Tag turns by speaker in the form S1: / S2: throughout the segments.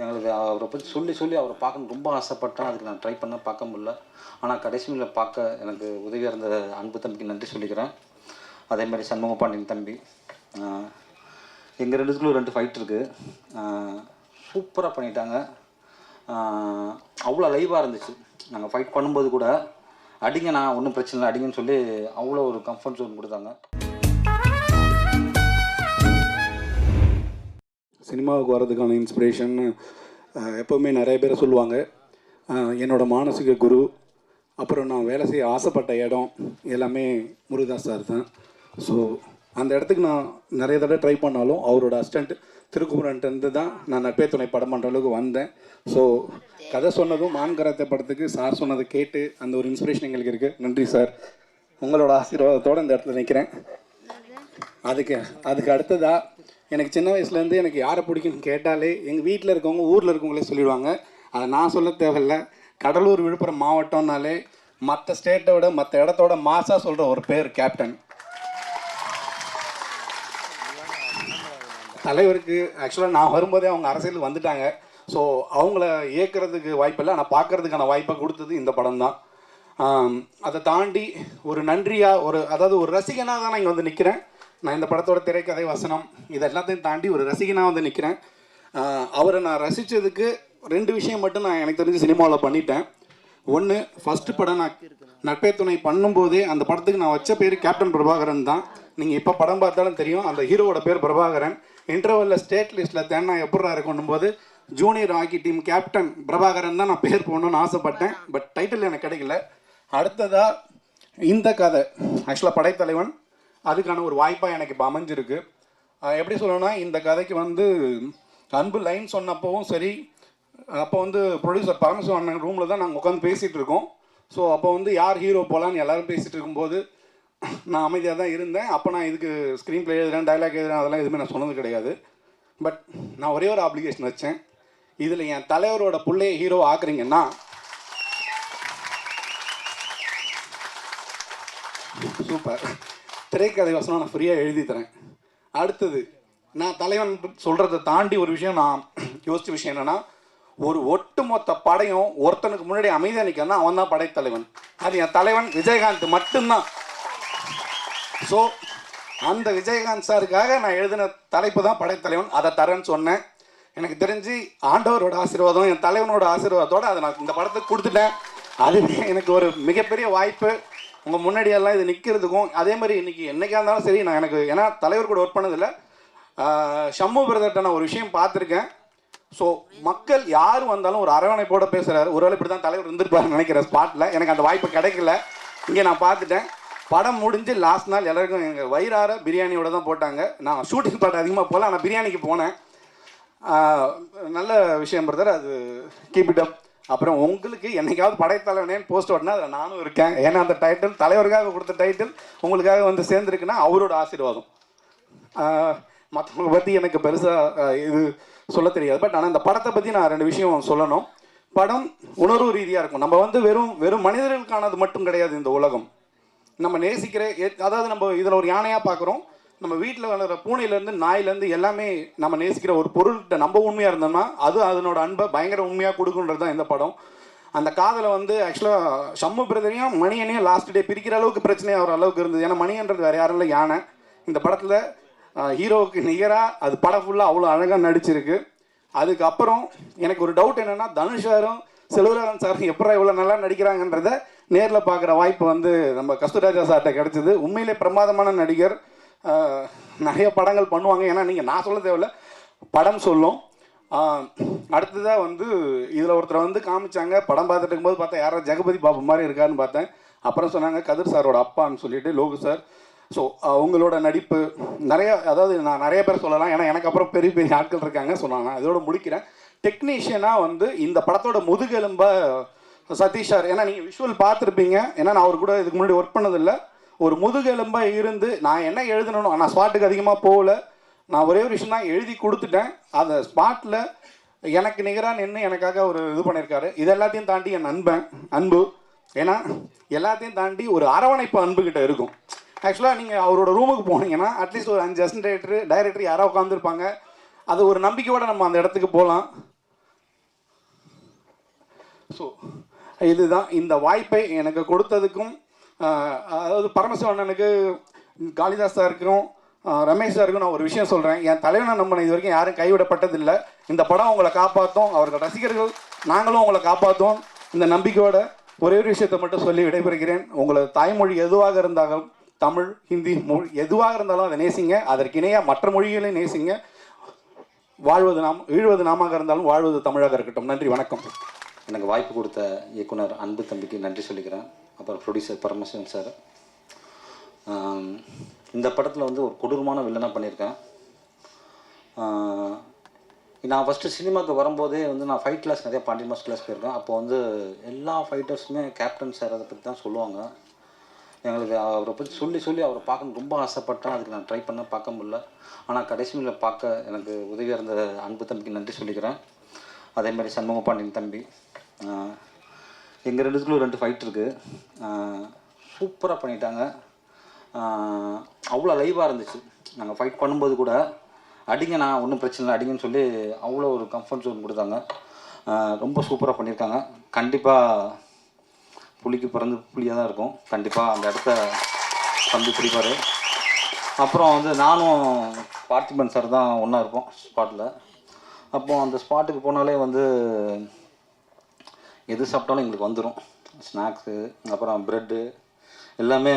S1: எங்களுக்கு அவரை பற்றி சொல்லி சொல்லி அவரை பார்க்கணும் ரொம்ப ஆசைப்பட்டேன் அதுக்கு நான் ட்ரை பண்ண பார்க்க முடில ஆனால் கடைசியில் பார்க்க எனக்கு உதவியாக இருந்த அன்பு தம்பிக்கு நன்றி சொல்லிக்கிறேன். அதே மாதிரி சண்முக பாண்டியன் தம்பி எங்கள் ரெண்டுத்துக்குள்ள ரெண்டு ஃபைட் இருக்குது சூப்பராக பண்ணிட்டாங்க. அவ்வளோ லைவாக இருந்துச்சு. நாங்கள் ஃபைட் பண்ணும்போது கூட அடிங்க நான் ஒன்றும் பிரச்சனை இல்லை அடிங்கன்னு சொல்லி அவ்வளோ ஒரு கம்ஃபர்ட் ஜோன் கொடுத்தாங்க.
S2: சினிமாவுக்கு வர்றதுக்கான இன்ஸ்பிரேஷன் எப்போவுமே நிறைய பேர் சொல்லுவாங்க. அஹ், என்னோட மானசீக குரு அப்புறம் நான் வேலை செய்ய ஆசைப்பட்ட இடம் எல்லாமே முருகதாஸ் சார் தான். ஸோ அந்த இடத்துக்கு நான் நிறைய தடவை ட்ரை பண்ணாலும் அவரோட அசிஸ்டண்ட் திருக்குமரன்ட்டு தான் நான் நட்பே துணை படம் பண்ணுற அளவுக்கு வந்தேன். ஸோ கதை சொன்னதும் மான் கராத்தே படத்துக்கு சார் சொன்னதை கேட்டு அந்த ஒரு இன்ஸ்பிரேஷன் எங்களுக்கு இருக்குது நன்றி சார். உங்களோட ஆசீர்வாதத்தோடு இந்த இடத்துல நிற்கிறேன் அதுக்கு அதுக்கு அடுத்ததா எனக்கு சின்ன வயசுலேருந்து எனக்கு யாரை பிடிக்கும்னு கேட்டாலே எங்கள் வீட்டில் இருக்கவங்க ஊரில் இருக்கவங்களே சொல்லிடுவாங்க. அதை நான் சொல்ல தேவையில்ல. கடலூர் விழுப்புரம் மாவட்டம்னாலே மற்ற ஸ்டேட்டை விட மற்ற இடத்தோட மாசாக சொல்கிற ஒரு பேர் கேப்டன் தலைவருக்கு ஆக்சுவலாக நான் வரும்போதே அவங்க அரசியல் வந்துட்டாங்க. ஸோ அவங்கள இயக்கிறதுக்கு வாய்ப்பில்லை ஆனால் பார்க்கறதுக்கான வாய்ப்பை கொடுத்தது இந்த படம் தான். அதை தாண்டி ஒரு நன்றியாக ஒரு அதாவது ஒரு ரசிகனாக தான் நான் இங்கே வந்து நிற்கிறேன் நான் இந்த படத்தோட திரைக்கதை வசனம் இது எல்லாத்தையும் தாண்டி ஒரு ரசிகனாக வந்து நிற்கிறேன் அவரை நான் ரசித்ததுக்கு ரெண்டு விஷயம் மட்டும் நான் எனக்கு தெரிஞ்சு சினிமாவில் பண்ணிட்டேன். ஒன்று ஃபஸ்ட்டு படம் நான் நட்பே துணை பண்ணும்போதே அந்த படத்துக்கு நான் வச்ச பேர் கேப்டன் பிரபாகரன் தான். நீங்கள் இப்போ படம் பார்த்தாலும் தெரியும் அந்த ஹீரோவோட பேர் பிரபாகரன் இன்டர்வலில் ஸ்டேட் லிஸ்ட்டில் தேனா எப்படா இருக்கணும் போது junior hockey team captain Prabhakaran தான் நான் பேர் போகணும்னு ஆசைப்பட்டேன். பட் டைட்டில் எனக்கு கிடைக்கல. அடுத்ததாக இந்த கதை. ஆக்சுவலாக படைத்தலைவன் அதுக்கான ஒரு வாய்ப்பாக எனக்கு இப்போ அமைஞ்சிருக்கு. எப்படி சொல்லணும்னா இந்த கதைக்கு வந்து அன்பு லைன் சொன்னப்பவும் சரி அப்போ வந்து ப்ரொடியூசர் பரமசிவன் ரூமில் தான் நாங்கள் உட்காந்து பேசிகிட்டு இருக்கோம். ஸோ அப்போ வந்து யார் ஹீரோ போகலான்னு எல்லோரும் பேசிகிட்டு இருக்கும்போது நான் அமைதியாக தான் இருந்தேன். அப்போ நான் இதுக்கு ஸ்க்ரீன் ப்ளே எழுதுறேன் டைலாக் எழுதுறேன் அதெல்லாம் எதுவுமே நான் சொன்னது கிடையாது. பட் நான் ஒரே ஒரு அப்ளிகேஷன் வச்சேன். இதில் என் தலைவரோட பிள்ளைய ஹீரோ ஆக்குறீங்கன்னா சூப்பர். திரைக்கதை வசனம் நான் ஃப்ரீயாக எழுதி தரேன். அடுத்தது நான் தலைவன் சொல்கிறத தாண்டி ஒரு விஷயம் நான் யோசித்த விஷயம் என்னென்னா ஒரு ஒட்டுமொத்த படையும் ஒருத்தனுக்கு முன்னாடி அமைதியாக நிற்கணும்னா அவன் தான் படைத்தலைவன் அது என் தலைவன் விஜயகாந்த் மட்டும்தான். ஸோ அந்த விஜயகாந்த் சாருக்காக நான் எழுதின தலைப்பு தான் படைத்தலைவன் அதை தரேன்னு சொன்னேன். எனக்கு தெரிஞ்சு ஆண்டவரோட ஆசீர்வாதம் என் தலைவனோட ஆசீர்வாதத்தோடு அதை நான் இந்த படத்துக்கு கொடுத்துட்டேன். அதுவே எனக்கு ஒரு மிகப்பெரிய வாய்ப்பு. உங்கள் முன்னாடியெல்லாம் இது நிற்கிறதுக்கும் அதே மாதிரி இன்றைக்கி என்றைக்காக இருந்தாலும் சரி நான் எனக்கு ஏன்னா தலைவர் கூட ஒர்க் பண்ணதில்லை. ஷம்மு பிரதர்கிட்ட நான் ஒரு விஷயம் பார்த்துருக்கேன். ஸோ மக்கள் யார் வந்தாலும் ஒரு அரவணைப்போட பேசுகிறாரு ஒருவேளை இப்படி தான் தலைவர் இருந்திருப்பாருன்னு நினைக்கிறேன் ஸ்பாட்டில் எனக்கு அந்த வாய்ப்பு கிடைக்கல. இங்கே நான் பார்த்துட்டேன். படம் முடிஞ்சு லாஸ்ட் நாள் எல்லாருக்கும் எங்கள் வயிறார பிரியாணியோட தான் போட்டாங்க. நான் ஷூட்டிங் பாட்டு அதிகமாக போகல ஆனால் பிரியாணிக்கு போனேன். நல்ல விஷயம் பிரதர் அது கீப் இட் அப் அப்புறம் உங்களுக்கு என்னைக்காவது படைத்தலைவனேன்னு போஸ்ட் ஓட்டினா அதில் நானும் இருக்கேன். ஏன்னா அந்த டைட்டில் தலைவருக்காக கொடுத்த டைட்டில் உங்களுக்காக வந்து சேர்ந்துருக்குன்னா அவரோட ஆசீர்வாதம். மற்றவங்களை பற்றி எனக்கு பெருசாக இது சொல்ல தெரியாது. பட் ஆனால் இந்த படத்தை பற்றி நான் ரெண்டு விஷயம் சொல்லணும். படம் உணர்வு ரீதியாக இருக்கும். நம்ம வந்து வெறும் வெறும் மனிதர்களுக்கானது மட்டும் கிடையாது இந்த உலகம். நம்ம நேசிக்கிற அதாவது நம்ம இதில் ஒரு யானையாக பார்க்குறோம். நம்ம வீட்டில் வளர்கிற பூனையிலேருந்து நாயிலேருந்து எல்லாமே நம்ம நேசிக்கிற ஒரு பொருள்கிட்ட நம்ம உண்மையாக இருந்தோம்னா அது அதனோட அன்பை பயங்கர உண்மையாக கொடுக்குன்றது தான் இந்த படம். அந்த காதலை வந்து ஆக்சுவலாக ஷம்மு பிரதரையும் மணியனையும் லாஸ்ட் டே பிரிக்கிற அளவுக்கு பிரச்சனையாக ஒரு அளவுக்கு இருந்தது. ஏன்னா மணியன்றது வேறு யாரும் இல்லை யானை. இந்த படத்தில் ஹீரோவுக்கு நிகராக அது படம் ஃபுல்லாக அவ்வளோ அழகாக நடிச்சிருக்கு. அதுக்கப்புறம் எனக்கு ஒரு டவுட் என்னென்னா தனுஷ் சாரும் செல்வராகவன் சாரும் எப்படா இவ்வளோ நல்லா நடிக்கிறாங்கன்றத நேரில் பார்க்குற வாய்ப்பு வந்து நம்ம கஸ்தூராஜா சார்கிட்ட கிடச்சிது. உண்மையிலே பிரமாதமான நடிகர். நிறைய படங்கள் பண்ணுவாங்க. ஏன்னா நீங்கள் நான் சொல்ல தேவையில்ல. படம் சொல்லும். அடுத்ததாக வந்து இதில் ஒருத்தரை வந்து காமிச்சாங்க. படம் பார்த்துட்டு இருக்கும்போது பார்த்தா யாரோ ஜெகபதி பாபு மாதிரி இருக்காருன்னு பார்த்தேன். அப்புறம் சொன்னாங்க கதிர் சாரோட அப்பான்னு சொல்லிட்டு லோகு சார். ஸோ அவங்களோட நடிப்பு நிறைய அதாவது நான் நிறைய பேர் சொல்லலாம். ஏன்னா எனக்கு அப்புறம் பெரிய பெரிய ஆட்கள் இருக்காங்க சொன்னாங்க. அதோட முடிக்கிறேன். டெக்னீஷியனாக வந்து இந்த படத்தோட முதுகெலும்ப சதீஷ் சார் ஏன்னா நீங்கள் விஷுவல் பார்த்துருப்பீங்க. ஏன்னா நான் அவர் கூட இதுக்கு முன்னாடி ஒர்க் பண்ணதில்லை. ஒரு முதுகெலும்பாக இருந்து நான் என்ன எழுதணும் நான் ஸ்பாட்டுக்கு அதிகமாக போகல. நான் ஒரே ஒரு விஷயம் தான் எழுதி கொடுத்துட்டேன். அந்த ஸ்பாட்டில் எனக்கு நிகராக நின்று எனக்காக ஒரு இது பண்ணியிருக்காரு இது எல்லாத்தையும் தாண்டி என் நண்பன் அன்பு. ஏன்னா எல்லாத்தையும் தாண்டி ஒரு அரவணைப்பு அன்புகிட்ட இருக்கும். ஆக்சுவலாக நீங்கள் அவரோட ரூமுக்கு போனீங்கன்னா அட்லீஸ்ட் ஒரு அஞ்சு அசிஸ்டன்ட் டைரக்டர் டைரக்டர் உட்காந்துருப்பாங்க அது ஒரு நம்பிக்கையோடு நம்ம அந்த இடத்துக்கு போகலாம். ஸோ இதுதான் இந்த வாய்ப்பை எனக்கு கொடுத்ததுக்கும் அதாவது பரமசிவண்ணனுக்கு காளிதாஸ் இருக்கும் ஆஹ், ரமேஷ் சாருக்கும் நான் ஒரு விஷயம் சொல்கிறேன் என் தலைவனை நம்பின இது வரைக்கும் யாரும் கைவிடப்பட்டதில்லை. இந்த படம் உங்களை காப்பாற்றும் அவர்கள் ரசிகர்கள் நாங்களும் உங்களை காப்பாற்றுவோம் இந்த நம்பிக்கையோட ஒரே ஒரு விஷயத்தை மட்டும் சொல்லி விடைபெறுகிறேன். உங்களது தாய்மொழி எதுவாக இருந்தாலும் தமிழ் ஹிந்தி மொழி எதுவாக இருந்தாலும் அதை நேசிங்க. அதற்கு இணையாக மற்ற மொழிகளையும் நேசிங்க. வாழ்வது நாம் ஈழ்வது நாமாக இருந்தாலும் வாழ்வது தமிழாக இருக்கட்டும். நன்றி வணக்கம்.
S1: எனக்கு வாய்ப்பு கொடுத்த இயக்குனர் அன்பு தம்பிக்கு நன்றி சொல்லிக்கிறேன். அப்புறம் ப்ரொடியூசர் பரமசிவன் சார் இந்த படத்தில் வந்து ஒரு கொடூரமான வில்லனாக பண்ணியிருக்கேன். நான் ஃபஸ்ட்டு சினிமாவுக்கு வரும்போதே வந்து நான் ஃபைட் கிளாஸ் நிறைய பாண்டி மாஸ்டர் கிளாஸ் போயிருக்கேன். அப்போ வந்து எல்லா ஃபைட்டர்ஸுமே கேப்டன் சார் அதை பற்றி தான் சொல்லுவாங்க. எங்களுக்கு அவரை பற்றி சொல்லி சொல்லி அவரை பார்க்கணும் ரொம்ப ஆசைப்பட்டேன். அதுக்கு நான் ட்ரை பண்ண பார்க்க முடியல. ஆனால் கடைசியில் பார்க்க எனக்கு உதவியாக இருந்த அன்பு தம்பிக்கு நன்றி சொல்லிக்கிறேன். அதே மாதிரி சண்முக பாண்டியன் தம்பி எங்கள் ரெண்டுத்துக்குள்ள ரெண்டு ஃபைட் இருக்குது சூப்பராக பண்ணிட்டாங்க. அவ்வளோ லைவாக இருந்துச்சு. நாங்கள் ஃபைட் பண்ணும்போது கூட அடிங்க நான் ஒன்றும் பிரச்சனை இல்லை அடிங்கன்னு சொல்லி அவ்வளோ ஒரு கம்ஃபர்ட் ஜோன் கொடுத்தாங்க. ரொம்ப சூப்பராக பண்ணியிருக்காங்க. கண்டிப்பாக புலிக்கு பிறந்து புலியாக தான் இருக்கும். கண்டிப்பாக அந்த இடத்த தம்பி பிடிப்பார் அப்புறம் வந்து நானும் பார்த்திபன் சார் தான் ஒன்றா இருப்போம் ஸ்பாட்டில் அப்போது அந்த ஸ்பாட்டுக்கு போனாலே வந்து எது சாப்பிட்டாலும் எங்களுக்கு வந்துடும் ஸ்நாக்ஸு அப்புறம் ப்ரெட்டு எல்லாமே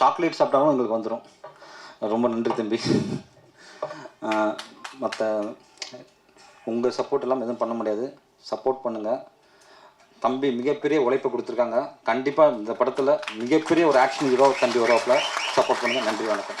S1: சாக்லேட் சாப்பிட்டாலும் எங்களுக்கு வந்துடும் ரொம்ப நன்றி தம்பி. மற்ற உங்கள் சப்போர்ட் எல்லாம் எதுவும் பண்ண முடியாது. சப்போர்ட் பண்ணுங்கள் தம்பி மிகப்பெரிய உழைப்பை கொடுத்துருக்காங்க. கண்டிப்பாக இந்த படத்தில் மிகப்பெரிய ஒரு ஆக்ஷன் ஹீரோ தம்பி வரோப்பில் சப்போர்ட் பண்ணுங்கள் நன்றி வணக்கம்.